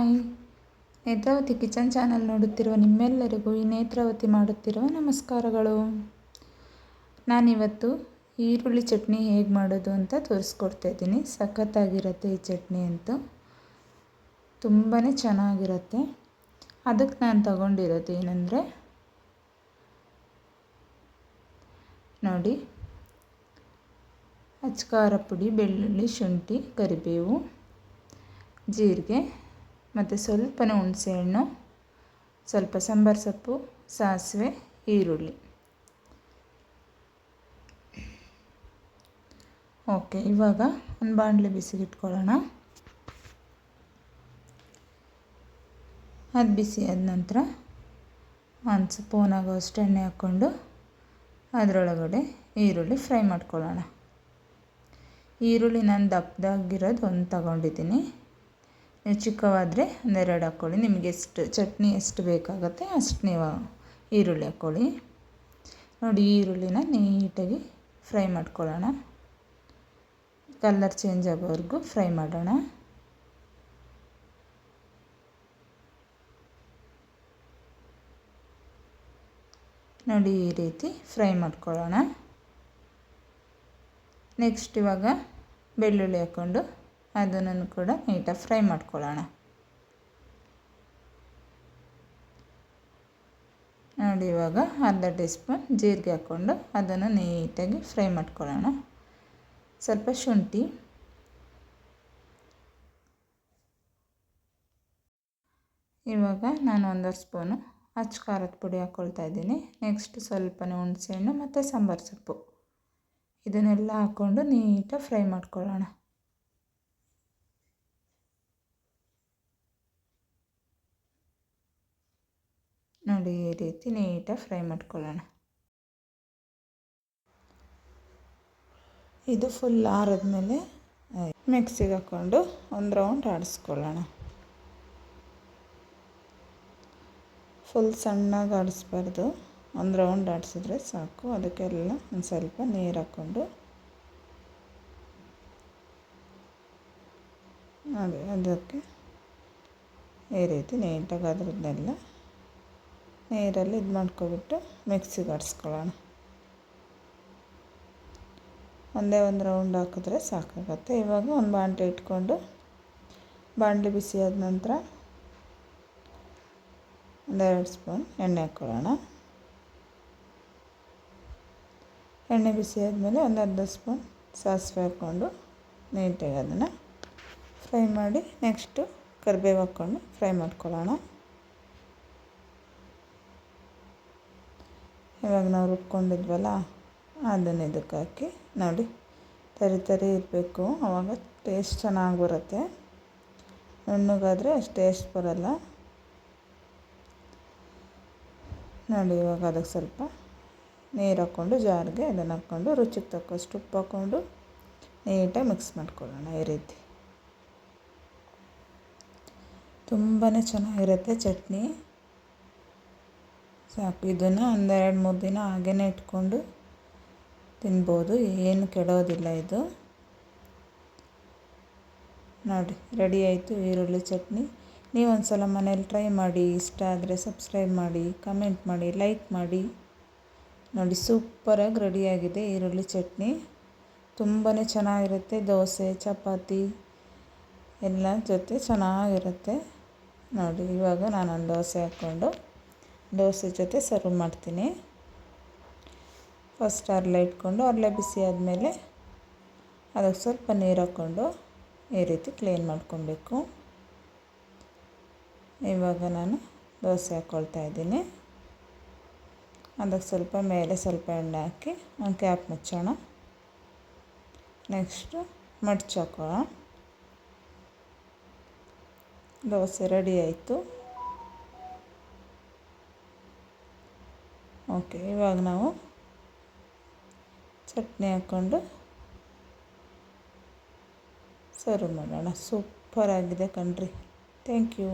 Hi. Netravati kitchen channel ನೋಡುತ್ತಿರುವ ನಿಮ್ಮೆಲ್ಲರಿಗೂ ಈ ನೇತ್ರಾವತಿ ಮಾಡುತ್ತಿರುವ ನಮಸ್ಕಾರಗಳು. ನಾನಿವತ್ತು ಈರುಳ್ಳಿ ಚಟ್ನಿ ಹೇಗೆ ಮಾಡೋದು ಅಂತ ತೋರಿಸ್ಕೊಡ್ತಾ ಇದ್ದೀನಿ. ಸಖತ್ತಾಗಿರುತ್ತೆ ಈ ಚಟ್ನಿ ಅಂತೂ. ತುಂಬಾ ಚೆನ್ನಾಗಿರುತ್ತೆ. ಅದಕ್ಕೆ ನಾನು ತಗೊಂಡಿರೋದು ಏನಂದರೆ, ನೋಡಿ, ಅಚ್ಕಾರ ಪುಡಿ, ಬೆಳ್ಳುಳ್ಳಿ ಶುಂಠಿ, ಕರಿಬೇವು, ಜೀರಿಗೆ ಮತ್ತು ಸ್ವಲ್ಪನೇ ಹುಣಸೆಹಣ್ಣು ಸ್ವಲ್ಪ ಸಾಂಬಾರು ಸೊಪ್ಪು, ಸಾಸಿವೆ, ಈರುಳ್ಳಿ. ಓಕೆ, ಇವಾಗ ಒಂದು ಬಾಣಲೆ ಬಿಸಿಗಿಟ್ಕೊಳ್ಳೋಣ ಅದು ಬಿಸಿ ಆದ ನಂತರ ಒಂದು ಸ್ಪೂನ್ ಆಗೋಷ್ಟು ಎಣ್ಣೆ ಹಾಕ್ಕೊಂಡು ಅದರೊಳಗಡೆ ಈರುಳ್ಳಿ ಫ್ರೈ ಮಾಡ್ಕೊಳ್ಳೋಣ. ಈರುಳ್ಳಿ ನಾನು ದಪ್ಪದಾಗಿರೋದು ಒಂದು ತಗೊಂಡಿದ್ದೀನಿ. ಚಿಕ್ಕವಾದರೆ ಒಂದೆರಡು ಹಾಕ್ಕೊಳ್ಳಿ. ನಿಮಗೆ ಎಷ್ಟು ಚಟ್ನಿ ಎಷ್ಟು ಬೇಕಾಗುತ್ತೆ ಅಷ್ಟು ನೀವು ಈರುಳ್ಳಿ ಹಾಕ್ಕೊಳ್ಳಿ. ನೋಡಿ ಈರುಳ್ಳಿನ ನೀಟಾಗಿ ಫ್ರೈ ಮಾಡ್ಕೊಳ್ಳೋಣ. ಕಲ್ಲರ್ ಚೇಂಜ್ ಆಗೋವರೆಗೂ ಫ್ರೈ ಮಾಡೋಣ. ನೋಡಿ ಈ ರೀತಿ ಫ್ರೈ ಮಾಡ್ಕೊಳ್ಳೋಣ. ನೆಕ್ಸ್ಟ್ ಇವಾಗ ಬೆಳ್ಳುಳ್ಳಿ ಹಾಕ್ಕೊಂಡು ಅದನ್ನು ಕೂಡ ನೀಟಾಗಿ ಫ್ರೈ ಮಾಡ್ಕೊಳ್ಳೋಣ. ನೋಡಿ, ಇವಾಗ ಅರ್ಧ ಟೀ ಸ್ಪೂನ್ ಜೀರಿಗೆ ಹಾಕ್ಕೊಂಡು ಅದನ್ನು ನೀಟಾಗಿ ಫ್ರೈ ಮಾಡ್ಕೊಳ್ಳೋಣ. ಸ್ವಲ್ಪ ಶುಂಠಿ. ಇವಾಗ ನಾನು ಒಂದೂವರೆ ಸ್ಪೂನು ಅಚ್ಚ ಖಾರದ ಪುಡಿ ಹಾಕ್ಕೊಳ್ತಾ ಇದ್ದೀನಿ. ನೆಕ್ಸ್ಟ್ ಸ್ವಲ್ಪನೇ ಹುಣಸೆಹಣ್ಣು ಮತ್ತು ಸಾಂಬಾರು ಸೊಪ್ಪು. ಇದನ್ನೆಲ್ಲ ಹಾಕ್ಕೊಂಡು ನೀಟಾಗಿ ಫ್ರೈ ಮಾಡ್ಕೊಳ್ಳೋಣ. ನೋಡಿ ಈ ರೀತಿ ನೀಟಾಗಿ ಫ್ರೈ ಮಾಡ್ಕೊಳ್ಳೋಣ. ಇದು ಫುಲ್ ಆರಿದ್ಮೇಲೆ ಮಿಕ್ಸಿಗೆ ಹಾಕ್ಕೊಂಡು ಒಂದು ರೌಂಡ್ ಆಡಿಸ್ಕೊಳ್ಳೋಣ. ಫುಲ್ ಸಣ್ಣಗೆ ಆಡಿಸ್ಬಾರ್ದು. ಒಂದು ರೌಂಡ್ ಆಡಿಸಿದ್ರೆ ಸಾಕು. ಅದಕ್ಕೆಲ್ಲ ಒಂದು ಸ್ವಲ್ಪ ನೀರು ಹಾಕ್ಕೊಂಡು. ಅದೇ, ಅದಕ್ಕೆ ಈ ರೀತಿ ನೀಟಾಗಿ ಅದ್ರದ್ದೆಲ್ಲ ನೀರಲ್ಲಿ ಇದು ಮಾಡ್ಕೊಬಿಟ್ಟು ಮಿಕ್ಸಿಗೆ ಆಡಿಸ್ಕೊಳ್ಳೋಣ. ಒಂದೇ ಒಂದು ರೌಂಡ್ ಹಾಕಿದ್ರೆ ಸಾಕಾಗತ್ತೆ. ಇವಾಗ ಒಂದು ಬಾಂಡ್ಲಿ ಇಟ್ಕೊಂಡು ಬಾಂಡ್ಲಿ ಬಿಸಿ ಆದ ನಂತರ ಒಂದೆರಡು ಸ್ಪೂನ್ ಎಣ್ಣೆ ಹಾಕ್ಕೊಳ್ಳೋಣ. ಎಣ್ಣೆ ಬಿಸಿ ಆದಮೇಲೆ ಒಂದು ಅರ್ಧ ಸ್ಪೂನ್ ಸಾಸಿವೆ ಹಾಕ್ಕೊಂಡು ನೀಟಾಗಿ ಅದನ್ನು ಫ್ರೈ ಮಾಡಿ ನೆಕ್ಸ್ಟು ಕರಿಬೇವು ಹಾಕ್ಕೊಂಡು ಫ್ರೈ ಮಾಡ್ಕೊಳ್ಳೋಣ. ಇವಾಗ ನಾವು ರುಬ್ಕೊಂಡಿದ್ವಲ್ಲ, ಅದನ್ನು ಇದಕ್ಕೆ ಹಾಕಿ ನೋಡಿ. ತರಿ ತರಿ ಇರಬೇಕು ಆವಾಗ ಟೇಸ್ಟ್ ಚೆನ್ನಾಗಿ ಬರುತ್ತೆ. ನುಣ್ಣಗಾದರೆ ಅಷ್ಟು ಟೇಸ್ಟ್ ಬರಲ್ಲ. ನೋಡಿ, ಇವಾಗ ಅದಕ್ಕೆ ಸ್ವಲ್ಪ ನೀರು ಹಾಕ್ಕೊಂಡು, ಜಾರಿಗೆ ಅದನ್ನು ಹಾಕ್ಕೊಂಡು, ರುಚಿಗೆ ತಕ್ಕಷ್ಟು ಉಪ್ಪು ಹಾಕ್ಕೊಂಡು ನೀಟಾಗಿ ಮಿಕ್ಸ್ ಮಾಡ್ಕೊಳ್ಳೋಣ ಈ ರೀತಿ. ತುಂಬಾ ಚೆನ್ನಾಗಿರುತ್ತೆ ಚಟ್ನಿ. ಸಾಕು ಇದನ್ನು ಒಂದೆರಡು ಮೂರು ದಿನ ಹಾಗೇ ಇಟ್ಕೊಂಡು ತಿನ್ಬೋದು. ಏನು ಕೆಡೋದಿಲ್ಲ ಇದು. ನೋಡಿ, ರೆಡಿ ಆಯಿತು ಈರುಳ್ಳಿ ಚಟ್ನಿ. ನೀವು ಸಲ ಮನೇಲಿ ಟ್ರೈ ಮಾಡಿ, ಇಷ್ಟ ಆದರೆ ಸಬ್ಸ್ಕ್ರೈಬ್ ಮಾಡಿ, ಕಮೆಂಟ್ ಮಾಡಿ, ಲೈಕ್ ಮಾಡಿ. ನೋಡಿ, ಸೂಪರಾಗಿ ರೆಡಿಯಾಗಿದೆ ಈರುಳ್ಳಿ ಚಟ್ನಿ. ತುಂಬಾ ಚೆನ್ನಾಗಿರುತ್ತೆ ದೋಸೆ, ಚಪಾತಿ ಎಲ್ಲ ಜೊತೆ ಚೆನ್ನಾಗಿರುತ್ತೆ. ನೋಡಿ, ಇವಾಗ ನಾನೊಂದು ದೋಸೆ ಹಾಕ್ಕೊಂಡು ದೋಸೆ ಜೊತೆ ಸರ್ವ್ ಮಾಡ್ತೀನಿ. ಫಸ್ಟ್ ಅರ್ಲೆ ಇಟ್ಕೊಂಡು, ಅರ್ಲೆ ಬಿಸಿ ಆದಮೇಲೆ ಅದಕ್ಕೆ ಸ್ವಲ್ಪ ನೀರು ಹಾಕ್ಕೊಂಡು ಈ ರೀತಿ ಕ್ಲೀನ್ ಮಾಡ್ಕೊಬೇಕು. ಇವಾಗ ನಾನು ದೋಸೆ ಹಾಕ್ಕೊಳ್ತಾ ಇದ್ದೀನಿ. ಅದಕ್ಕೆ ಸ್ವಲ್ಪ ಮೇಲೆ ಸ್ವಲ್ಪ ಎಣ್ಣೆ ಹಾಕಿ ಒಂದು ಕ್ಯಾಪ್ ಮುಚ್ಚೋಣ. ನೆಕ್ಸ್ಟು ಮಡ್ಚಾಕೋಣ ದೋಸೆ ರೆಡಿ ಆಯಿತು. ಓಕೆ ಇವಾಗ ನಾವು ಚಟ್ನಿ ಹಾಕ್ಕೊಂಡು ಸರ್ವ್ ಮಾಡೋಣ. ಸೂಪರಾಗಿದೆ ಕಣ್ರಿ. Thank you